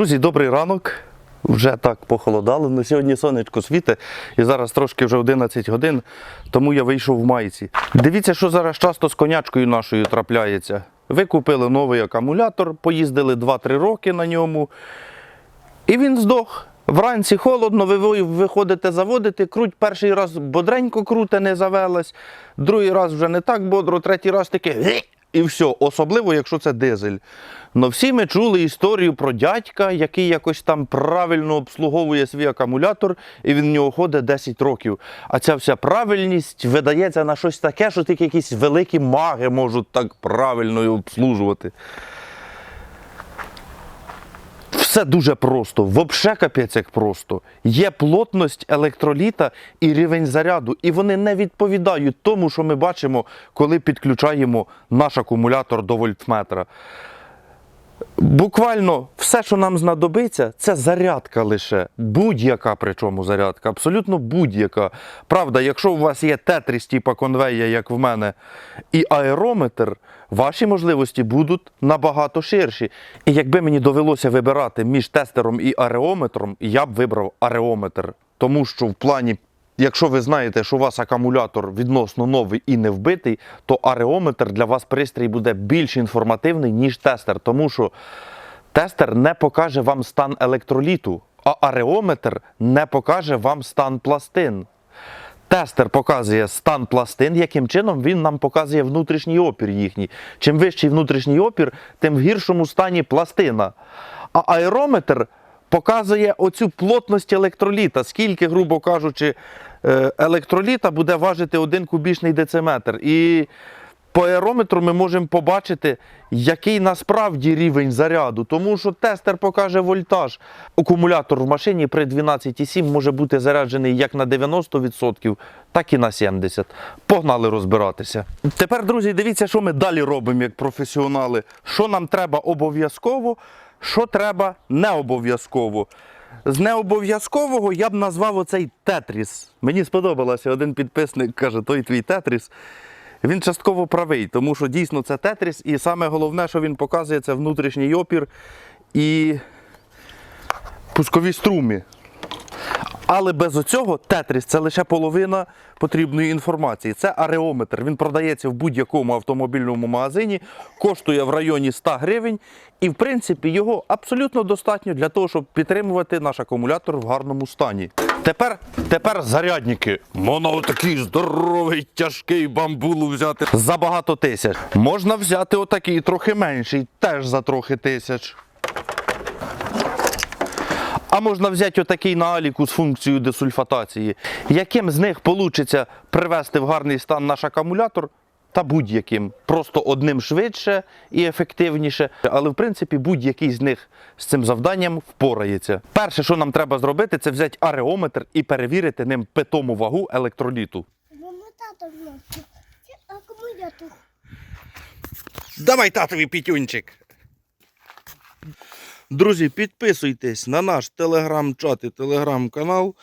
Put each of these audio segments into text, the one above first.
Друзі, добрий ранок. Вже так похолодало. На сьогодні сонечко світе і зараз трошки вже 11 годин, тому я вийшов в майці. Дивіться, що зараз часто з конячкою нашою трапляється. Ви купили новий акумулятор, поїздили 2-3 роки на ньому, і він здох. Вранці холодно, ви ви- виходите заводити, круть перший раз бодренько круте, не завелась, другий раз вже не так бодро, третій раз таке! І все. Особливо, якщо це дизель. Но всі ми чули історію про дядька, який якось там правильно обслуговує свій акумулятор, і він в нього ходить 10 років. А ця вся правильність видається на щось таке, що тільки якісь великі маги можуть так правильно обслужувати. Все дуже просто, вообще капець як просто. Є плотність електроліта і рівень заряду, і вони не відповідають тому, що ми бачимо, коли підключаємо наш акумулятор до вольтметра. Буквально все, що нам знадобиться, це зарядка лише. Будь-яка причому зарядка, абсолютно будь-яка. Правда, якщо у вас є тетріс типа конвея, як в мене, і аерометр, ваші можливості будуть набагато ширші. І якби мені довелося вибирати між тестером і ареометром, я б вибрав ареометр. Тому що в плані Якщо ви знаєте, що у вас акумулятор відносно новий і не вбитий, то ареометр для вас пристрій буде більш інформативний, ніж тестер, тому що тестер не покаже вам стан електроліту, а ареометр не покаже вам стан пластин. Тестер показує стан пластин, яким чином він нам показує внутрішній опір їхній. Чим вищий внутрішній опір, тим в гіршому стані пластина. А аерометр показує оцю плотність електроліта, скільки, грубо кажучи, електроліта буде важити один кубічний дециметр. І по аерометру ми можемо побачити, який насправді рівень заряду, тому що тестер покаже вольтаж. Акумулятор в машині при 12,7 може бути заряджений як на 90%, так і на 70%. Погнали розбиратися. Тепер, друзі, дивіться, що ми далі робимо як професіонали. Що нам треба обов'язково, що треба не обов'язково. З необов'язкового я б назвав оцей тетріс. Мені сподобалося, один підписник каже, той твій тетріс. Він частково правий, тому що дійсно це тетріс, і саме головне, що він показує, це внутрішній опір і пускові струми. Але без оцього тетріс це лише половина потрібної інформації. Це ареометр. Він продається в будь-якому автомобільному магазині, коштує в районі 100 гривень, і в принципі його абсолютно достатньо для того, щоб підтримувати наш акумулятор в гарному стані. Тепер, тепер зарядники. Можна такий здоровий, тяжкий бамбулу взяти за багато тисяч. Можна взяти отакий трохи менший, теж за трохи тисяч. А можна взяти отакий на аліку з функцією десульфатації. Яким з них вийде привести в гарний стан наш акумулятор? Та будь-яким. Просто одним швидше і ефективніше. Але в принципі будь-який з них з цим завданням впорається. Перше, що нам треба зробити, це взяти ареометр і перевірити ним питому вагу електроліту. Давай татові пітюнчик. Друзі, підписуйтесь на наш телеграм-чат і телеграм-канал.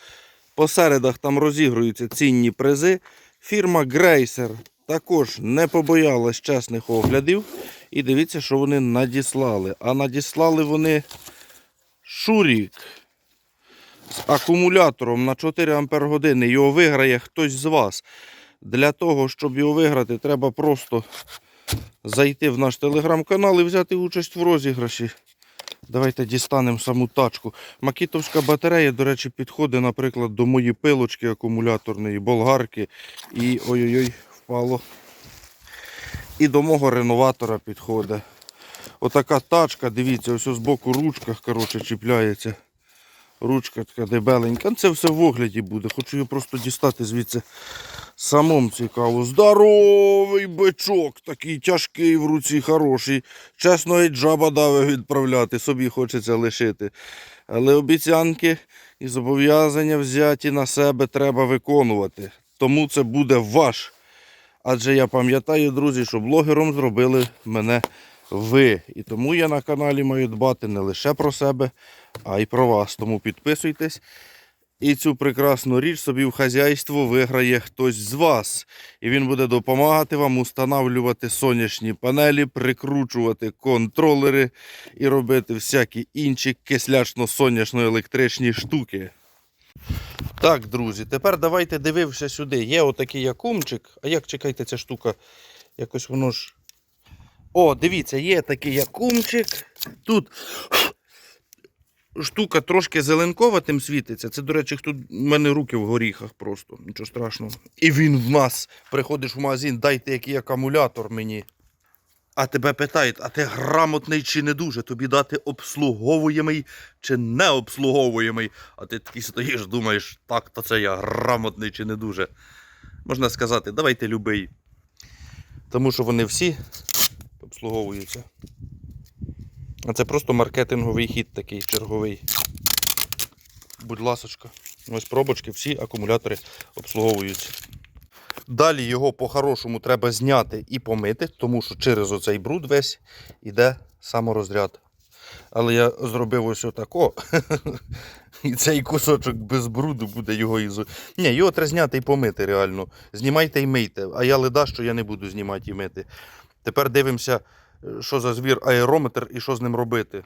По середах там розігруються цінні призи. Фірма Грейсер також не побоялась чесних оглядів. І дивіться, що вони надіслали. А надіслали вони Шурік з акумулятором на 4 Ампер години. Його виграє хтось з вас. Для того, щоб його виграти, треба просто зайти в наш телеграм-канал і взяти участь в розіграші. Давайте дістанемо саму тачку. Макітовська батарея, до речі, підходить, наприклад, до моєї пилочки акумуляторної, болгарки. І ой-ой-ой, впало. І до мого реноватора підходить. Отака тачка, дивіться, ось з боку ручка, коротше, чіпляється. Ручка така дебеленька. Це все в огляді буде. Хочу його просто дістати звідси самому цікаво. Здоровий бичок, такий тяжкий в руці, хороший. Чесно, і джаба дави відправляти, собі хочеться лишити. Але обіцянки і зобов'язання взяті на себе треба виконувати. Тому це буде ваш. Адже я пам'ятаю, друзі, що блогером зробили мене ви. І тому я на каналі маю дбати не лише про себе, а й про вас. Тому підписуйтесь І цю прекрасну річ собі в хазяйство виграє хтось з вас. І він буде допомагати вам установлювати сонячні панелі, прикручувати контролери і робити всякі інші кислячно-сонячно-електричні штуки. Так, друзі, тепер давайте дивився сюди. Є отакий якумчик. А як чекайте, ця штука? Якось воно ж. О, дивіться, є такий якумчик. Тут штука трошки зеленковатим світиться. Це, до речі, тут в мене руки в горіхах просто. Нічого страшного. І він в нас. Приходиш в магазин, дайте який акумулятор мені. А тебе питають, а ти грамотний чи не дуже? Тобі дати обслуговуємий чи не обслуговуємий? А ти такий стоїш, думаєш, так, то це я грамотний чи не дуже. Можна сказати, давайте любий. Тому що вони всі обслуговуються. А це просто маркетинговий хід такий черговий. Будь ласочка. Ось пробочки, всі акумулятори обслуговуються. Далі його по-хорошому треба зняти і помити, тому що через оцей бруд весь іде саморозряд. Але я зробив ось отако. І цей кусочок без бруду буде його ізо. Ні, його треба зняти і помити реально. Знімайте і мийте. А я леда, що я не буду знімати і мити. Тепер дивимося, що за звір аерометр і що з ним робити.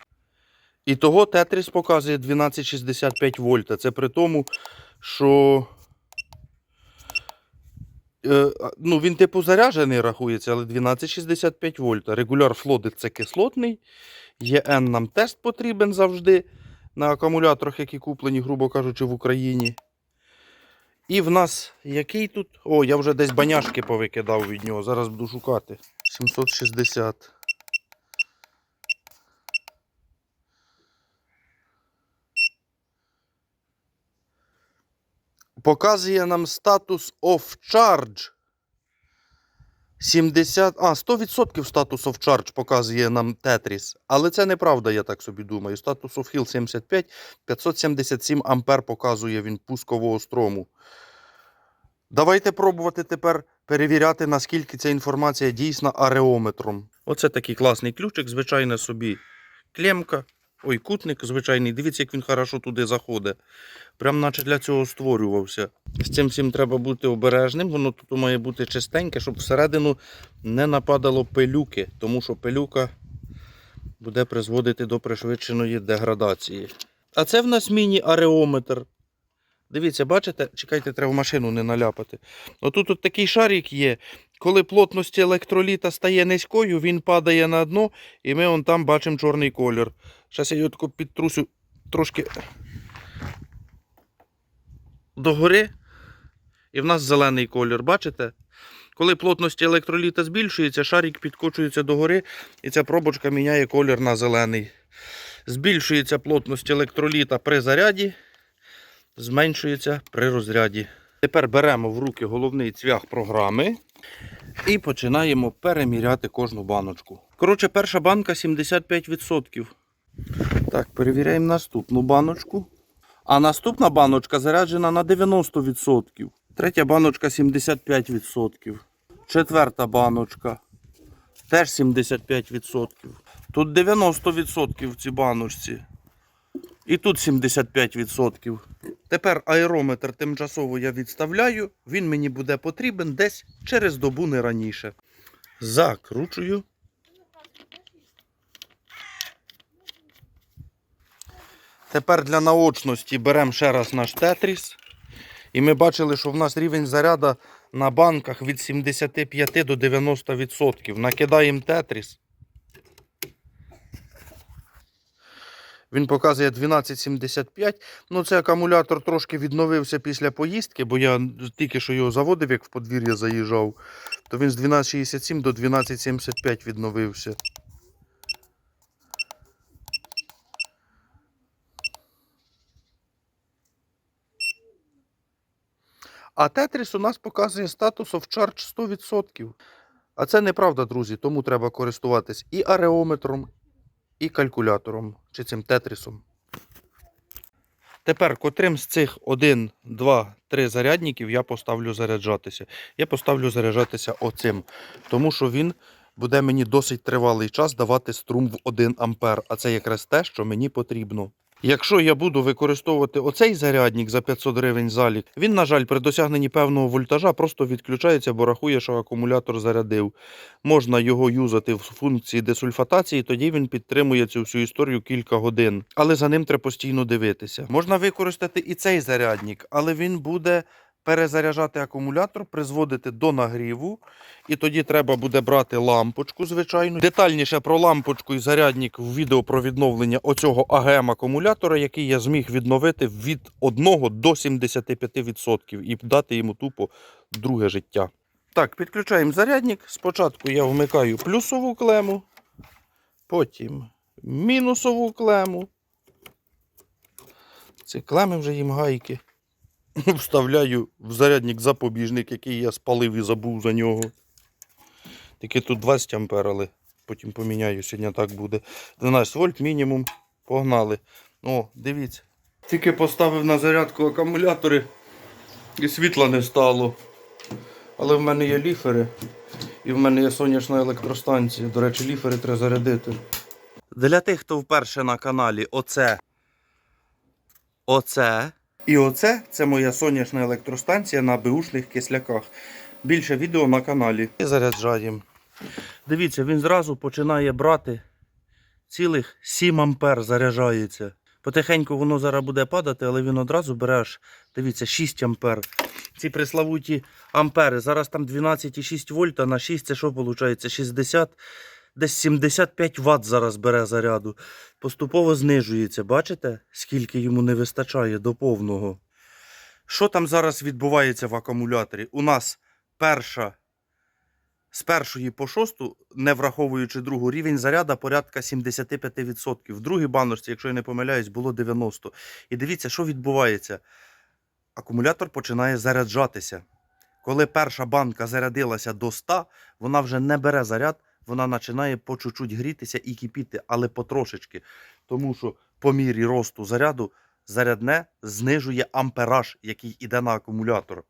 І того Тетріс показує 1265 вольта. Це при тому, що Е, ну, він типу заряджений рахується, але 1265 вольта. Регуляр флодит це кислотний. ЄН нам тест потрібен завжди на акумуляторах, які куплені, грубо кажучи, в Україні. І в нас який тут? О, я вже десь баняшки повикидав від нього. Зараз буду шукати. 760. Показує нам статус of charge. 70, а, 100% статус of charge показує нам Tetris. Але це неправда, я так собі думаю. Статус of Hill 75, 577 ампер показує він пускового строму. Давайте пробувати тепер перевіряти, наскільки ця інформація дійсна ареометром. Оце такий класний ключик, звичайно собі клемка. Ой, кутник звичайний. Дивіться, як він хорошо туди заходить. Прям наче для цього створювався. З цим всім треба бути обережним. Воно тут має бути чистеньке, щоб всередину не нападало пилюки, тому що пилюка буде призводити до пришвидшеної деградації. А це в нас міні-ареометр. Дивіться, бачите? Чекайте, треба машину не наляпати. Отут от такий шарик є. Коли плотність електроліта стає низькою, він падає на дно, і ми вон там бачимо чорний колір. Зараз я його підтрусю трошки догори, і в нас зелений колір, бачите? Коли плотність електроліта збільшується, шарик підкочується догори, і ця пробочка міняє колір на зелений. Збільшується плотність електроліта при заряді, зменшується при розряді. Тепер беремо в руки головний цвях програми і починаємо переміряти кожну баночку. Коротше, перша банка 75%. Так, перевіряємо наступну баночку. А наступна баночка заряджена на 90%. Третя баночка 75%. Четверта баночка теж 75%. Тут 90% в цій баночці. І тут 75%. Тепер аерометр тимчасово я відставляю. Він мені буде потрібен десь через добу не раніше. Закручую. Тепер для наочності беремо ще раз наш тетріс. І ми бачили, що в нас рівень заряду на банках від 75 до 90%. Накидаємо тетріс. Він показує 12,75. Ну, це акумулятор трошки відновився після поїздки, бо я тільки що його заводив, як в подвір'я заїжджав, то він з 12,67 до 12,75 відновився. А Тетріс у нас показує статус of charge 100%. А це неправда, друзі, тому треба користуватись і ареометром, і калькулятором, чи цим тетрісом. Тепер котрим з цих 1, 2, 3 зарядників я поставлю заряджатися. Я поставлю заряджатися оцим, тому що він буде мені досить тривалий час давати струм в 1 ампер, а це якраз те, що мені потрібно. Якщо я буду використовувати оцей зарядник за 500 гривень залік, він, на жаль, при досягненні певного вольтажа просто відключається, бо рахує, що акумулятор зарядив. Можна його юзати в функції десульфатації, тоді він підтримує цю всю історію кілька годин. Але за ним треба постійно дивитися. Можна використати і цей зарядник, але він буде перезаряджати акумулятор, призводити до нагріву. І тоді треба буде брати лампочку, звичайно. Детальніше про лампочку і зарядник в відео про відновлення оцього АГМ акумулятора, який я зміг відновити від 1 до 75% і дати йому тупо друге життя. Так, підключаємо зарядник. Спочатку я вмикаю плюсову клему, потім мінусову клему. Ці клеми вже їм гайки. Вставляю в зарядник запобіжник, який я спалив і забув за нього. Тільки тут 20 ампер, але потім поміняю, сьогодні так буде. 12 вольт мінімум. Погнали. О, дивіться. Тільки поставив на зарядку акумулятори і світла не стало. Але в мене є ліфери і в мене є сонячна електростанція. До речі, ліфери треба зарядити. Для тих, хто вперше на каналі, оце. Оце. І оце це моя сонячна електростанція на беушних кисляках. Більше відео на каналі. І заряджаємо. Дивіться, він зразу починає брати цілих 7 ампер заряджається. Потихеньку воно зараз буде падати, але він одразу бере аж, дивіться, 6 ампер. Ці приславуті ампери. Зараз там 12,6 вольта на 6 це що виходить? 60, десь 75 Вт зараз бере заряду. Поступово знижується. Бачите, скільки йому не вистачає до повного. Що там зараз відбувається в акумуляторі? У нас перша з першої по шосту, не враховуючи другу, рівень заряда порядка 75%. В другій баночці, якщо я не помиляюсь, було 90%. І дивіться, що відбувається. Акумулятор починає заряджатися. Коли перша банка зарядилася до 100, вона вже не бере заряд, вона починає по чуть-чуть грітися і кипіти, але потрошечки. Тому що по мірі росту заряду зарядне знижує ампераж, який йде на акумулятор.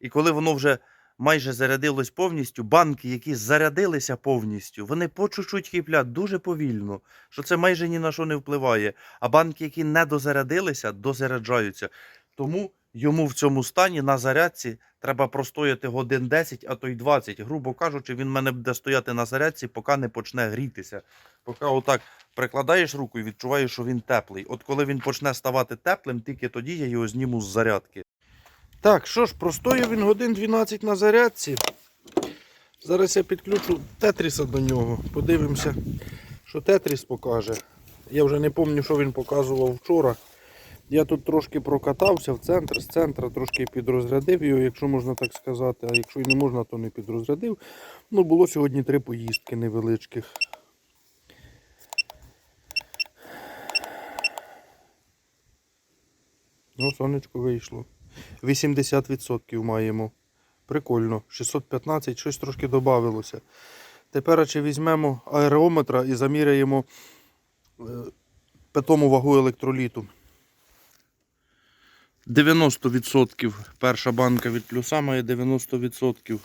І коли воно вже майже зарядилось повністю, банки, які зарядилися повністю, вони по чуть-чуть киплять дуже повільно, що це майже ні на що не впливає. А банки, які не дозарядилися, дозаряджаються. Тому йому в цьому стані на зарядці треба простояти годин 10, а то й 20. Грубо кажучи, він мене буде стояти на зарядці, поки не почне грітися. Поки отак прикладаєш руку і відчуваєш, що він теплий. От коли він почне ставати теплим, тільки тоді я його зніму з зарядки. Так, що ж, простояв він годин 12 на зарядці. Зараз я підключу тетріса до нього. Подивимося, що тетріс покаже. Я вже не пам'ятаю, що він показував вчора. Я тут трошки прокатався в центр, з центра трошки підрозрядив його, якщо можна так сказати. А якщо і не можна, то не підрозрядив. Ну, було сьогодні три поїздки невеличких. Ну, сонечко вийшло. 80% маємо. Прикольно. 615, щось трошки додавилося. Тепер чи візьмемо аерометра і заміряємо е, питому вагу електроліту. 90%. Перша банка від плюса має 90%.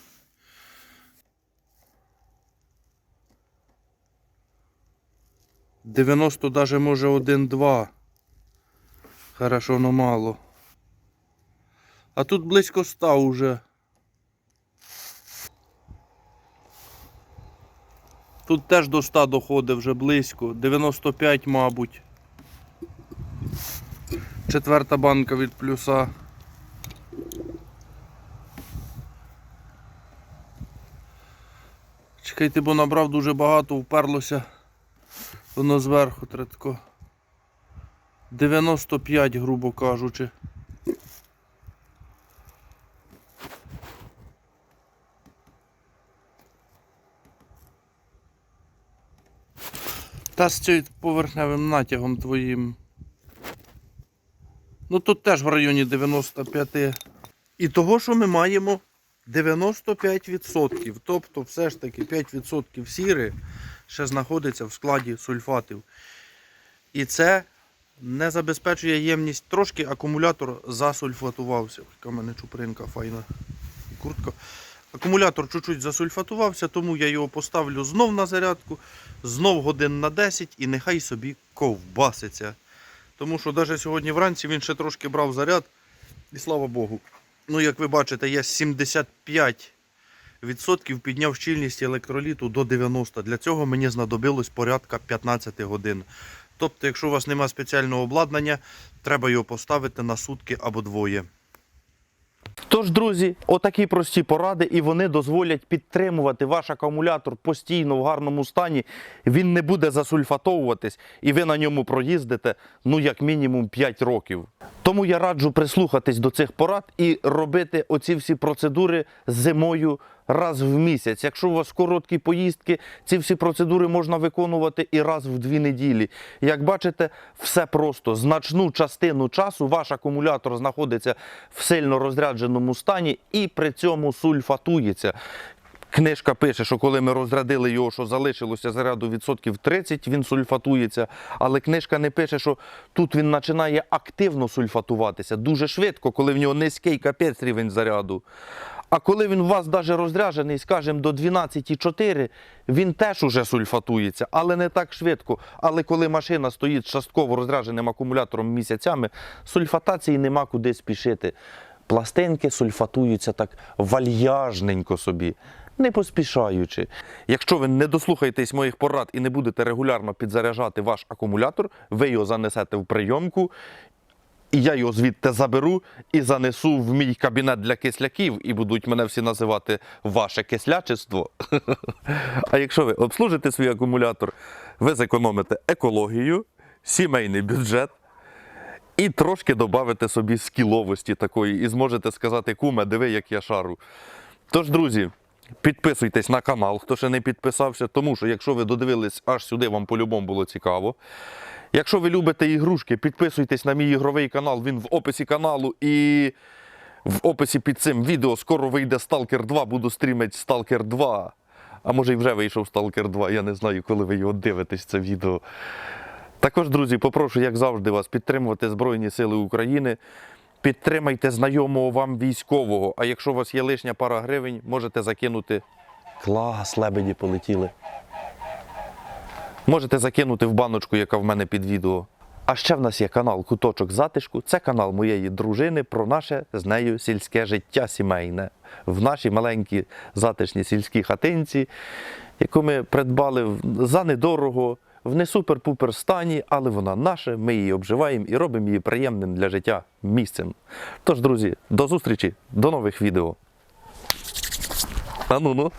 Дев'яносто даже може один-два. Хорошо, но мало. А тут близько 100 уже. Тут теж до 100 доходить вже близько. 95, мабуть. Четверта банка від плюса. Чекайте, бо набрав дуже багато, вперлося. Воно зверху третко. 95, грубо кажучи. Та з цим поверхневим натягом твоїм. Ну тут теж в районі 95. І того, що ми маємо 95%. Тобто, все ж таки 5% сіри ще знаходиться в складі сульфатів. І це не забезпечує ємність. Трошки акумулятор засульфатувався. Яка в мене чупринка файна. Куртка. Акумулятор чуть-чуть засульфатувався, тому я його поставлю знов на зарядку, знов годин на 10 і нехай собі ковбаситься. Тому що навіть сьогодні вранці він ще трошки брав заряд. І слава Богу. Ну, як ви бачите, я 75% підняв щільність електроліту до 90%. Для цього мені знадобилось порядка 15 годин. Тобто, якщо у вас немає спеціального обладнання, треба його поставити на сутки або двоє. Тож, друзі, отакі прості поради, і вони дозволять підтримувати ваш акумулятор постійно в гарному стані. Він не буде засульфатовуватись, і ви на ньому проїздите ну як мінімум 5 років. Тому я раджу прислухатись до цих порад і робити оці всі процедури зимою раз в місяць. Якщо у вас короткі поїздки, ці всі процедури можна виконувати і раз в дві неділі. Як бачите, все просто. Значну частину часу ваш акумулятор знаходиться в сильно розрядженому стані і при цьому сульфатується. Книжка пише, що коли ми розрядили його, що залишилося заряду відсотків 30, він сульфатується. Але книжка не пише, що тут він починає активно сульфатуватися дуже швидко, коли в нього низький капець рівень заряду. А коли він у вас навіть розряджений, скажімо, до 12,4, він теж уже сульфатується, але не так швидко. Але коли машина стоїть частково розрядженим акумулятором місяцями, сульфатації нема куди спішити. Пластинки сульфатуються так вальяжненько собі, не поспішаючи. Якщо ви не дослухаєтесь моїх порад і не будете регулярно підзаряджати ваш акумулятор, ви його занесете в прийомку, і я його звідти заберу і занесу в мій кабінет для кисляків, і будуть мене всі називати ваше кислячество. А якщо ви обслужите свій акумулятор, ви зекономите екологію, сімейний бюджет. І трошки додавите собі скіловості такої, і зможете сказати, куме, диви, як я шару. Тож, друзі, підписуйтесь на канал, хто ще не підписався, тому що якщо ви додивились аж сюди, вам по-любому було цікаво. Якщо ви любите ігрушки, підписуйтесь на мій ігровий канал, він в описі каналу і в описі під цим відео скоро вийде Stalker 2, буду стрімити Stalker 2. А може і вже вийшов Stalker 2, я не знаю, коли ви його дивитесь, це відео. Також, друзі, попрошу, як завжди, вас підтримувати Збройні Сили України. Підтримайте знайомого вам військового. А якщо у вас є лишня пара гривень, можете закинути. Клас, лебеді полетіли. Можете закинути в баночку, яка в мене під відео. А ще в нас є канал Куточок затишку. Це канал моєї дружини про наше з нею сільське життя сімейне в нашій маленькій затишній сільській хатинці, яку ми придбали за недорого, в не супер-пупер стані, але вона наша, ми її обживаємо і робимо її приємним для життя місцем. Тож, друзі, до зустрічі, до нових відео. А ну ну.